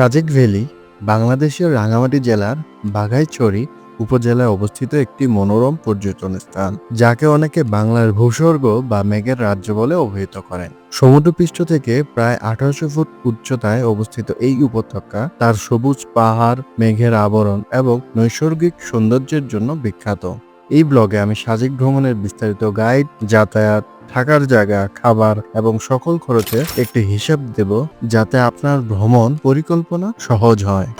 Sajek valley বাংলাদেশের রাঙামাটি জেলার বাঘাইছড়ি উপজেলায় অবস্থিত একটি মনোরম পর্যটন স্থান, যাকে অনেকে বাংলার ভূস্বর্গ বা মেঘের রাজ্য বলে অভিহিত করেন। সমুদ্রপৃষ্ঠ থেকে প্রায় আঠারোশো ফুট উচ্চতায় অবস্থিত এই উপত্যকা তার সবুজ পাহাড়, মেঘের আবরণ এবং নৈসর্গিক সৌন্দর্যের জন্য বিখ্যাত। এই ব্লগে আমি সাজেক ভ্রমণের বিস্তারিত গাইড যাতায়াত, থাকার জায়গা, খাবার এবং সকল খরচের একটি হিসাব দেব যাতে আপনার ভ্রমণ পরিকল্পনা সহজ হয়।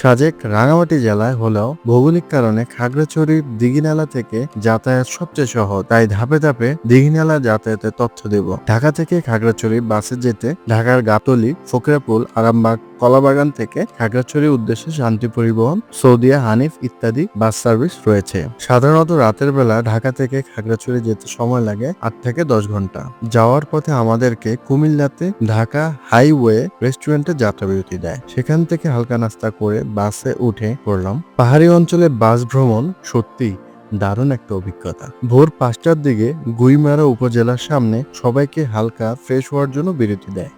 সাজেক রাঙামাটি জেলায় হলেও ভৌগোলিক কারণে খাগড়াছড়ির দিঘিনালা থেকে যাতায়াত সবচেয়ে সহজ, তাই ধাপে ধাপে দিঘিনালা যাতায়াতের তথ্য দেব। ঢাকা থেকে খাগড়াছড়ি বাসে যেতে ঢাকার গাতলি ফকরাপুল আরামবাগ কলাবাগান থেকে খাগড়াছড়ির উদ্দেশ্যে শান্তি পরিবহন, সৌদিয়া হানিফ ইত্যাদি বাস সার্ভিস রয়েছে। সাধারণত রাতের বেলা ঢাকা থেকে খাগড়াছড়ি যেতে সময় লাগে আট থেকে দশ ঘণ্টা। যাওয়ার পথে আমাদেরকে কুমিল্লাতে ঢাকা হাইওয়ে রেস্টুরেন্টে যাত্রা বিরতি দেয়। সেখান থেকে হালকা নাস্তা করে বাসে উঠে পড়লাম। পাহাড়ি অঞ্চলে বাস ভ্রমণ সত্যি দারুণ একটা অভিজ্ঞতা। ভোর পাঁচটার দিকে গুইমারা উপজেলার সামনে সবাইকে হালকা ফ্রেশ হওয়ার জন্য বিরতি দেয়।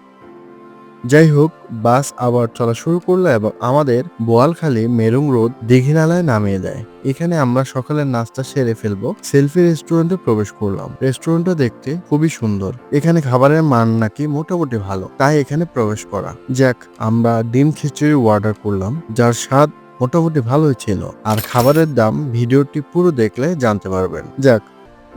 যাই হোক বাস আবার চলা শুরু করল এবং আমাদের বোয়ালখালী মেরুং রোড দিঘিনালায় নামিয়ে দেয়। এখানে আমরা সকালের নাস্তা সেরে ফেলব। সেলফি রেস্টুরেন্টে প্রবেশ করলাম। রেস্টুরেন্টটা দেখতে খুবই সুন্দর। এখানে খাবারের মান নাকি মোটামুটি ভালো। তাই এখানে প্রবেশ করা। যাক, আমরা ডিম খিচুড়ি অর্ডার করলাম, যার স্বাদ মোটামুটি ভালোই ছিল। আর খাবারের দাম ভিডিওটি পুরো দেখলে জানতে পারবেন। যাক,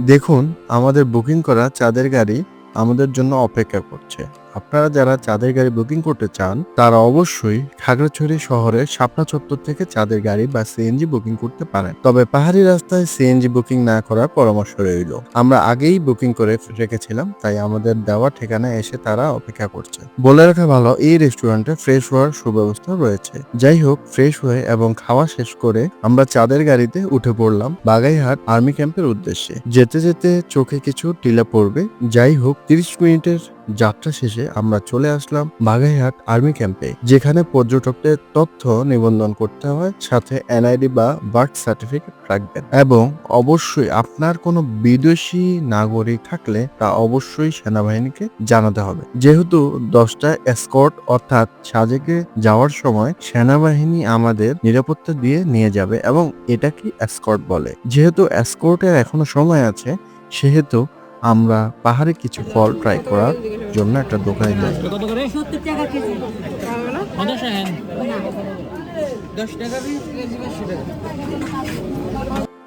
দেখুন, আমাদের বুকিং করা চাঁদের গাড়ি আমাদের জন্য অপেক্ষা করছে। আপনারা যারা চাঁদের গাড়ি বুকিং করতে চান, তারা অবশ্যই খাগড়াছড়ি শহরের শাপলা চত্বর থেকে চাঁদের গাড়ি বা সিএনজি বুকিং করতে পারেন। তবে পাহাড়ি রাস্তায় সিএনজি বুকিং না করার পরামর্শ রইল। আমরা আগেই বুকিং করে রেখেছিলাম, তাই আমাদের দেওয়া ঠিকানায় এসে তারা অপেক্ষা করছে। বলে রাখা ভালো, এই রেস্টুরেন্টে ফ্রেশ হওয়ার সুব্যবস্থা রয়েছে। যাই হোক ফ্রেশ হয়ে এবং খাওয়া শেষ করে আমরা চাঁদের গাড়িতে উঠে পড়লাম বাগাইহাট আর্মি ক্যাম্পের উদ্দেশ্যে। যেতে যেতে চোখে কিছু টিলা পড়বে। যাই হোক, তিরিশ মিনিটের যাত্রা শেষে আমরা চলে আসলাম বাঘাইহাট আর্মি ক্যাম্পে, যেখানে পর্যটকদের তথ্য নিবন্ধন করতে হয়, সাথে এনআইডি বা বার্থ সার্টিফিকেট রাখবেন। এবং অবশ্যই আপনার কোনো বিদেশি নাগরিক থাকলে তা অবশ্যই সেনাবাহিনীকে জানাতে হবে। যেহেতু দশটা এসকর্ট অর্থাৎ সাজেকে যাওয়ার সময় সেনাবাহিনী আমাদের নিরাপত্তা দিয়ে নিয়ে যাবে এবং এটাকে এসকর্ট বলে। যেহেতু এসকর্টের এখনও সময় আছে, সেহেতু আমরা পাহাড়ে কিছু ফল ট্রাই করার জন্য একটা দোকানে যাই।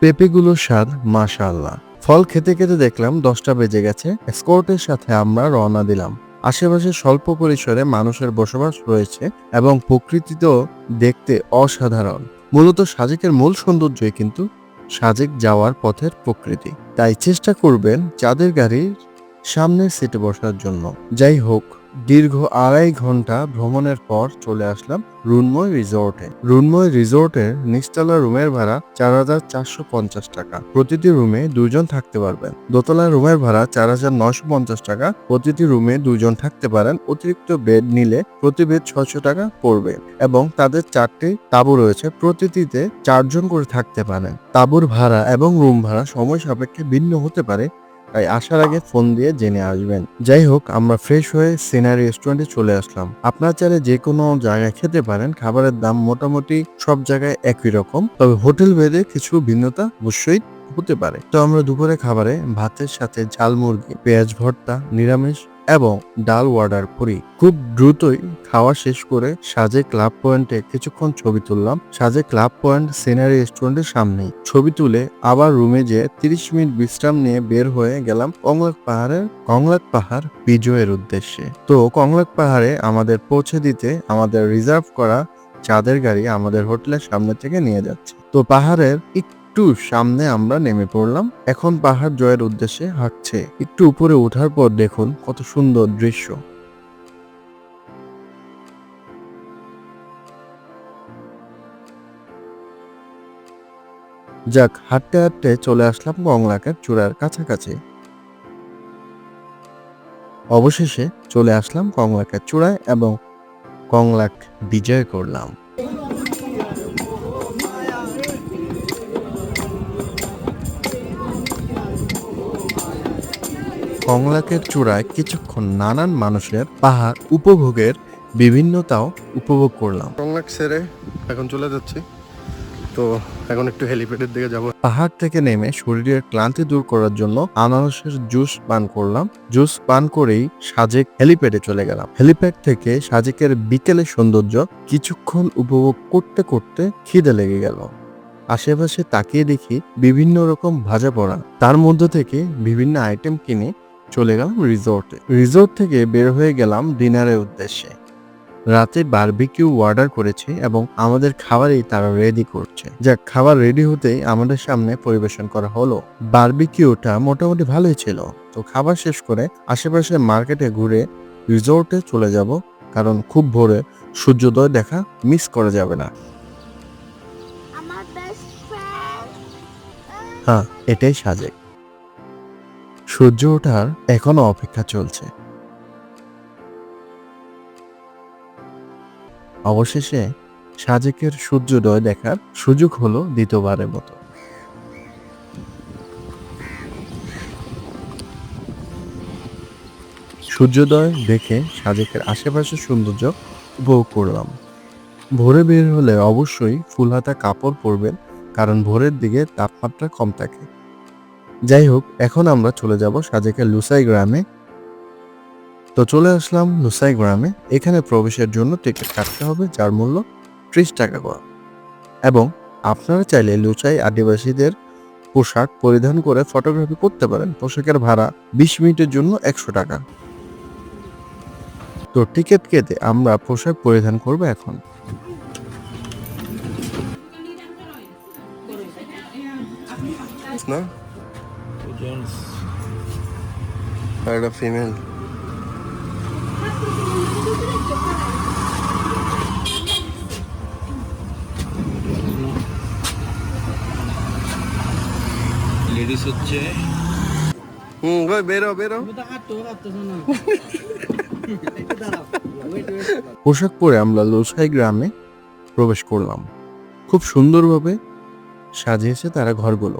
পেঁপেগুলোর স্বাদ, মাশাআল্লাহ। ফল খেতে খেতে দেখলাম দশটা বেজে গেছে স্কোর্টের সাথে আমরা রওনা দিলাম। আশেপাশে স্বল্প পরিসরে মানুষের বসবাস রয়েছে এবং প্রকৃতিতেও দেখতে অসাধারণ। মূলত সাজেকের মূল সৌন্দর্যই কিন্তু সাজেক যাওয়ার পথের প্রকৃতি। তাই চেষ্টা করবেন চাঁদের গাড়ির সামনের সিটে বসার জন্য। যাই হোক দীর্ঘ আড়াই ঘণ্টা ভ্রমণের পর চলে আসলাম রুনময় রিসোর্টে। রুনময় রিসোর্টের নিচতলা রুমের ভাড়া চার হাজার চারশো পঞ্চাশ টাকা। প্রতিটি রুমে দুজন থাকতে পারবেন। দোতলা রুমের ভাড়া চার হাজার নশো পঞ্চাশ টাকা। প্রতিটি রুমে দুজন থাকতে পারেন। অতিরিক্ত বেড নিলে প্রতি বেড ছয়শো টাকা পড়বে এবং তাদের চারটি তাঁবু রয়েছে। প্রতিটিতে চারজন করে থাকতে পারেন। তাঁবুর ভাড়া এবং রুম ভাড়া সময় সাপেক্ষে ভিন্ন হতে পারে। তাই আসার আগে ফোন দিয়ে জেনে আসবেন। যাই হোক আমরা ফ্রেশ হয়ে সিনারি রেস্টুরেন্টে চলে আসলাম। আপনার চাইলে যে কোনো জায়গায় খেতে পারেন, খাবারের দাম মোটামুটি সব জায়গায় একই রকম, তবে হোটেল ভেদে কিছু ভিন্নতা অবশ্যই হতে পারে। তো আমরা দুপুরে খাবারে ভাতের সাথে ঝাল মুরগি পেঁয়াজ ভর্তা, নিরামিষ এবং ডাল অর্ডার করি খুব দ্রুতই খাওয়া শেষ করে সাজে ক্লাব পয়েন্টে কিছুক্ষণ ছবি তুললাম। সাজে ক্লাব পয়েন্ট সিনারি রেস্টুরেন্টের সামনেই। ছবি তুলে আবার রুমে যেয়ে তিরিশ মিনিট বিশ্রাম নিয়ে বের হয়ে গেলাম কংলাক পাহাড়ের, কংলাক পাহাড় বিজয়ের উদ্দেশ্যে। তো কংলাক পাহাড়ে আমাদের পৌঁছে দিতে আমাদের রিজার্ভ করা চাঁদের গাড়ি আমাদের হোটেলের সামনে থেকে নিয়ে যাচ্ছে। তো পাহাড়ের একটু সামনে আমরা নেমে পড়লাম। এখন পাহাড় জয়ের উদ্দেশ্যে হাঁটছে। একটু উপরে ওঠার পর দেখুন কত সুন্দর দৃশ্য। যাক, হাঁটতে হাঁটতে চলে আসলাম কংলাকের চূড়ার কাছাকাছি। অবশেষে চলে আসলাম কংলাকের চূড়ায় এবং কংলাক বিজয় করলাম। কংলাকের চূড়ায় কিছুক্ষণ নানান মানুষের পাহাড় উপভোগের বিভিন্নতাও উপভোগ করলাম। কংলাক ছেড়ে এখন চলে যাচ্ছি। তো এখন একটু হেলিপ্যাডের দিকে যাব। পাহাড় থেকে নেমে শরীরের ক্লান্তি দূর করার জন্য আনারসের জুস পান করলাম। জুস পান করেই সাজেক হেলিপ্যাডে চলে গেলাম। হেলিপ্যাড থেকে সাজেকের বিকেলের সৌন্দর্য কিছুক্ষণ উপভোগ করতে করতে খিদে লেগে গেল। আশেপাশে তাকিয়ে দেখি বিভিন্ন রকম ভাজা পড়া তার মধ্য থেকে বিভিন্ন আইটেম কিনে চলে গেলাম রিসোর্টে রিসোর্ট থেকে বের হয়ে গেলাম ডিনারের উদ্দেশ্যে। রাতে বারবিকিউ অর্ডার করেছি এবং আমাদের খাবারই তারা রেডি করছে। যাক খাবার রেডি হতেই আমাদের সামনে পরিবেশন করা হলো। বারবিকিউটা মোটামুটি ভালোই ছিল। তো খাবার শেষ করে আশেপাশে মার্কেটে ঘুরে রিসোর্টে চলে যাব কারণ খুব ভোরে সূর্যোদয় দেখা মিস করা যাবে না। হ্যাঁ এটাই সাজে সূর্য ওঠার এখনও অপেক্ষা চলছে। অবশেষে সাজেকের সূর্যোদয় দেখার সুযোগ হলো দ্বিতীয়বারের মতো। সূর্যোদয় দেখে সাজেকের আশেপাশের সৌন্দর্য উপভোগ করলাম। ভোরে বের হলে অবশ্যই ফুল হাতা কাপড় পরবেন, কারণ ভোরের দিকে তাপমাত্রা কম থাকে। যাই হোক এখন আমরা চলে যাব সাজেকের লুসাই গ্রামে। তো চলে আসলাম লুসাই গ্রামে। এখানে প্রবেশের জন্য টিকিট কাটতে হবে যার মূল্য ত্রিশ টাকা করে। এবং আপনারা চাইলে লুসাই আদিবাসীদের পোশাক পরিধান করে ফটোগ্রাফি করতে পারেন। পোশাকের ভাড়া বিশ মিনিটের জন্য একশো টাকা। তো টিকিট কেটে আমরা পোশাক পরিধান করব এখন। না? আর একটা ফিমেল লেডিস হচ্ছে হুম ওই বেরো বেরো। পোশাক পরে আমরা লোসাই গ্রামে প্রবেশ করলাম। খুব সুন্দরভাবে সাজিয়েছে তারা ঘরগুলো।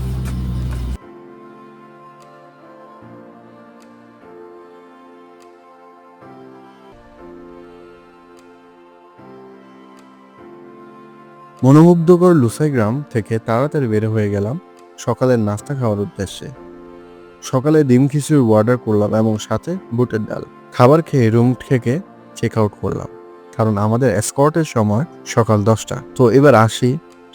মনোমুগ্ধকর লুসাই গ্রাম থেকে তাড়াতাড়ি বের হয়ে গেলাম সকালের নাস্তা খাওয়ার উদ্দেশ্যে। সকালে ডিম খিচুড়ি অর্ডার করলাম এবং সাথে বুটের ডাল। খাবার খেয়ে রুম থেকে চেক আউট করলাম, কারণ আমাদের এসকর্টের সময় সকাল দশটা। তো এবার আসি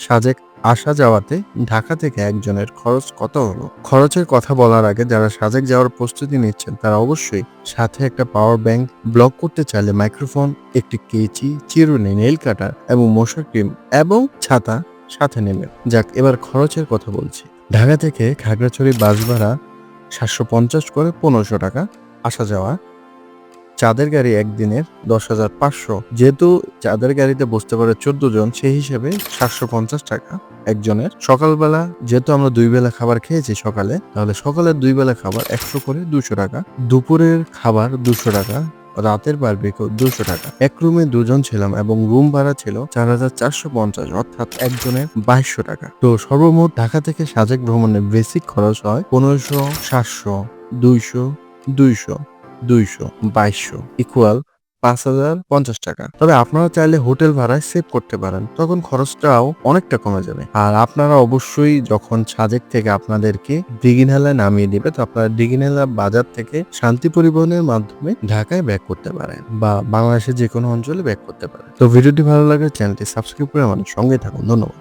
সাজেক আসা যাওয়াতে ঢাকা থেকে একজনের খরচ কত হলো? খরচের কথা বলার আগে যারা সাজেক যাওয়ার প্রস্তুতি নিচ্ছেন, তারা অবশ্যই সাথে একটা পাওয়ার ব্যাংক ব্লক করতে চাইলে মাইক্রোফোন একটি কেচি, চিরুনি নেইল কাটার এবং মশার ক্রিম এবং ছাতা সাথে নেবেন। যাক, এবার খরচের কথা বলছি। ঢাকা থেকে খাগড়াছড়ি বাস ভাড়া সাতশো পঞ্চাশ করে পনেরোশো টাকা। আসা যাওয়া, চাঁদের গাড়ি একদিনের দশ হাজার পাঁচশো। যেহেতু চাঁদের গাড়িতে বসতে পারে চোদ্দ জন, সেই হিসেবে সাতশো পঞ্চাশ টাকা। একজনের। সকালবেলা যেহেতু আমরা দুই বেলা খাবার খেয়েছি সকালে, তাহলে সকালের দুই বেলা খাবার একশো করে দুশো টাকা, দুপুরের খাবার দুশো টাকা, রাতের বারবিকো দুশো টাকা। এক রুমে দুজন ছিলাম এবং রুম ভাড়া ছিল চার হাজার চারশো পঞ্চাশ, অর্থাৎ একজনের বাইশশো টাকা। তো সর্বমোট ঢাকা থেকে সাজেক ভ্রমণের বেসিক খরচ হয় পনেরোশো, সাতশো, দুইশো দুইশো দুইশো, বাইশশো। ইকুয়াল পাঁচ হাজার পঞ্চাশ টাকা। তবে আপনারা চাইলে হোটেল ভাড়ায় সেভ করতে পারেন। তখন খরচটাও অনেকটা কমে যাবে। আর আপনারা অবশ্যই যখন সাজেক থেকে আপনাদেরকে দিঘিনালায় নামিয়ে দিবে, তো আপনারা দিঘিনালা বাজার থেকে শান্তি পরিবহনের মাধ্যমে ঢাকায় ব্যাক করতে পারেন বা বাংলাদেশের যে কোনো অঞ্চলে ব্যাক করতে পারেন। তো ভিডিওটি ভালো লাগলে চ্যানেলটি সাবস্ক্রাইব করে আমাদের সঙ্গে থাকুন। ধন্যবাদ।